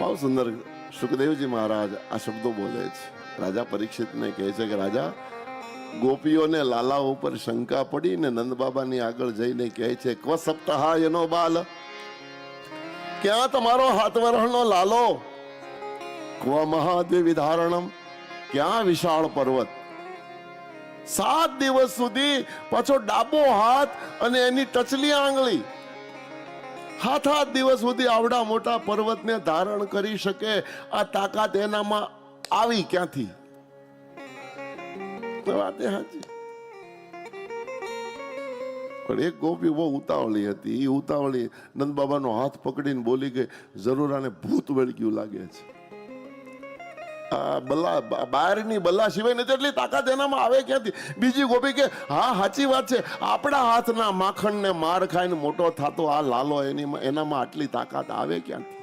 બહુ સુંદર સુખદેવજી મહારાજ આ શબ્દો બોલે છે. રાજા પરીક્ષિતને કહે છે કે, રાજા, ગોપીઓને લાલા ઉપર શંકા પડી ને નંદ બાબાની આગળ જઈને કહે છે, ક્વ સપ્તાહ એનો બાલ? ક્યાં તમારો હાથવરણનો લાલો? ક્વ મહાદેવી ધારણમ? ક્યાં વિશાળ પર્વત? સાત દિવસ સુધી પાછો ડાબો હાથ અને એની ટચલી આંગળી હાથ હાથ દિવસ સુધી આવડા મોટા પર્વતને ધારણ કરી શકે. આ તાકાત એનામાં આવી ક્યાંથી? વાત સાચી. પણ એક ગોપી બહુ ઉતાવળી હતી. એ ઉતાવળી નંદ બાબાનો હાથ પકડીને બોલી ગઈ, જરૂર આને ભૂત વળગ્યું લાગે છે. આ બલ્લા બા- બહારની બલ્લા સિવાય નહીં તેટલી તાકાત એનામાં આવે ક્યાંથી? બીજી ગોપી કે, હા, સાચી વાત છે. આપણા હાથના માખણને માર ખાઈને મોટો થતો આ લાલો એની એનામાં આટલી તાકાત આવે ક્યાંથી?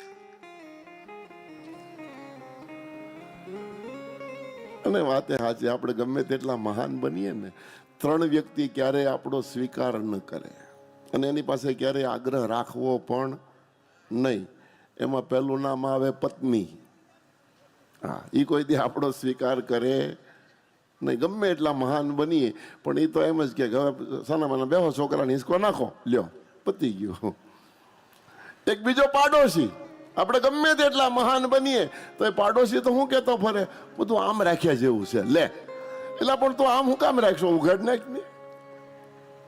અને વાતે સાચી આપણે ગમે તેટલા મહાન બનીએ ને, ત્રણ વ્યક્તિ ક્યારેય આપણો સ્વીકાર ન કરે. અને એની પાસે ક્યારેય આગ્રહ રાખવો પણ નહીં. એમાં પહેલું નામ આવે પત્ની. હા એ કોઈ દી આપણો સ્વીકાર કરે નહીં. ગમે એટલા મહાન બનીએ, પણ એ તો એમ જ કે હવે સાના માના બેહો છોકરાને હિંસકો નાખો. લ્યો, પતી ગયો. એક બીજો પાડોશી. આપણે ગમે તેટલા મહાન બનીએ તો એ પાડોશી તો શું કહેતો ફરે, બધું આમ રાખ્યા જેવું છે. લે, એટલે પણ તું આમ હું કામ રાખશો? ઉઘાડ નાખ ને.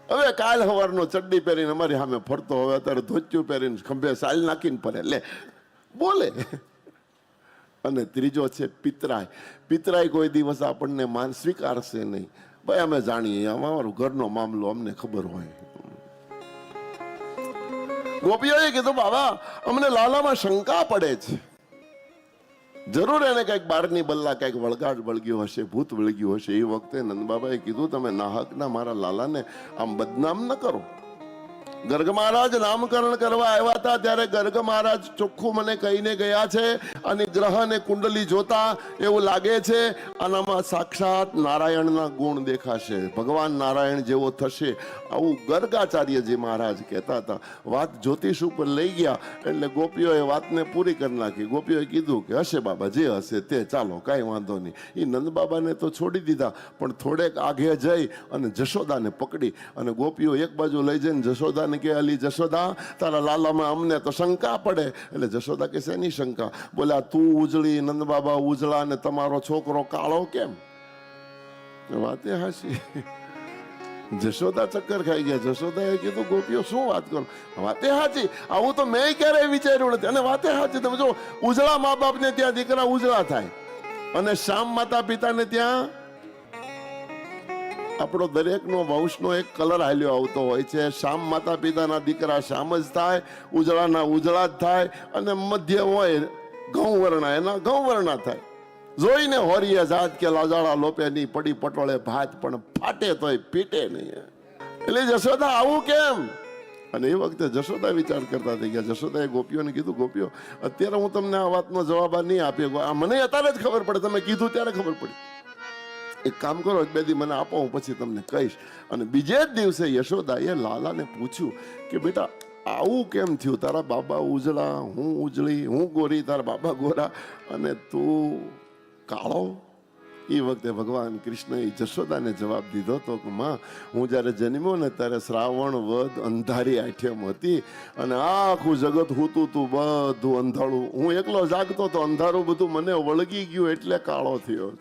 હવે કાલ સવારનો ચડ્ડી પહેરીને અમારી સામે ફરતો, હવે અત્યારે ધોચ્યું પહેરીને ખંભે સાલ નાખીને ફરે. લે, બોલે. અને ત્રીજો છે પિતરાય. પિતરાય કોઈ દિવસ આપણને માન સ્વીકારશે નહીં. ભાઈ, અમે જાણીએ અમારો ઘરનો મામલો અમને ખબર હોય. ગોપીઓએ કીધું, બાબા, અમને લાલામાં શંકા પડે છે. જરૂર એને કંઈક બારની બલ્લા કંઈક વળગાટ વળગ્યો હશે, ભૂત વળગ્યું હશે. એ વખતે નંદબાબાએ કીધું, તમે નાહકના મારા લાલાને આમ બદનામ ન કરો. ગર્ગ મહારાજ નામકરણ કરવા આવ્યા હતા, ત્યારે ગર્ગ મહારાજ ચોખ્ખું મને કહીને ગયા છે અને ગ્રહ અને કુંડલી જોતા એવું લાગે છે, આનામાં સાક્ષાત નારાયણના ગુણ દેખાશે. ભગવાન નારાયણ જેવો થશે. આવું ગર્ગાચાર્યજી મહારાજ કહેતા હતા. વાત જ્યોતિષ ઉપર લઈ ગયા, એટલે ગોપીઓએ વાતને પૂરી કરી નાખી. ગોપીઓએ કીધું કે, હશે બાબા, જે હશે તે ચાલો, કાંઈ વાંધો નહીં. એ નંદ બાબાને તો છોડી દીધા, પણ થોડેક આગે જઈ અને જશોદાને પકડી અને ગોપીઓ એક બાજુ લઈ જઈને જશોદાને કે અલી જશોદા, તારા લાલામાં અમને તો શંકા પડે. એટલે જશોદા કે શેની શંકા. બોલ્યા તું ઉજળી નંદ બાબા ઉજળા ને તમારો છોકરો કાળો કેમ? વાતે હાશી જશોદા ચક્કર ખાઈ ગયા. જશોદાએ કીધું, ગોપીઓ, શું વાત કરો? વાતે હાચી. આવું તો મેં ક્યારેય વિચાર્યું નથી. અને વાતે હાચી. તમે જો ઉજળા મા બાપને ત્યાં દીકરા ઉજળા થાય. અને શ્યામ માતા પિતાને ત્યાં આપણો દરેકનો વંશનો એક કલર હાલ્યો આવતો હોય છે. શામ માતા પિતાના દીકરા શામ જ થાય, ઉજળાના ઉજળા જ થાય અને મધ્ય હોય ઘઉં વર્ણા એના ઘઉં વર્ણા થાય. જોઈને હોરીએ જાત કે લાજાળા લોપે નહીં પડી પટોળે ભાત પણ ફાટે તોય પીટે નહીં એટલે જશોદા, આવું કેમ? અને એ વખતે જશોદા વિચાર કરતા થઈ ગયા. જશોદાએ ગોપીઓને કીધું, ગોપીઓ, અત્યારે હું તમને આ વાતનો જવાબ નહીં આપી આ મને અત્યારે જ ખબર પડે. તમે કીધું ત્યારે ખબર પડી. એક કામ કરો, એક બે દી મને આપો, હું પછી તમને કહીશ. અને બીજે જ દિવસે યશોદાએ લાલાને પૂછ્યું કે, બેટા, આવું કેમ થયું? તારા બાબા ઉજળા, હું ઉજળી, હું ગોરી, તારા બાબા ગોરા, અને તું કાળો? એ વખતે ભગવાન કૃષ્ણએ જશોદાને જવાબ દીધો હતો કે, માં, હું જ્યારે જન્મ્યો ને ત્યારે શ્રાવણ વધ અંધારી આઠ્યમ હતી અને આખું જગત હોતું તું, બધું અંધારું. હું એકલો જાગતો તો અંધારું બધું મને વળગી ગયું એટલે કાળો થયો છું.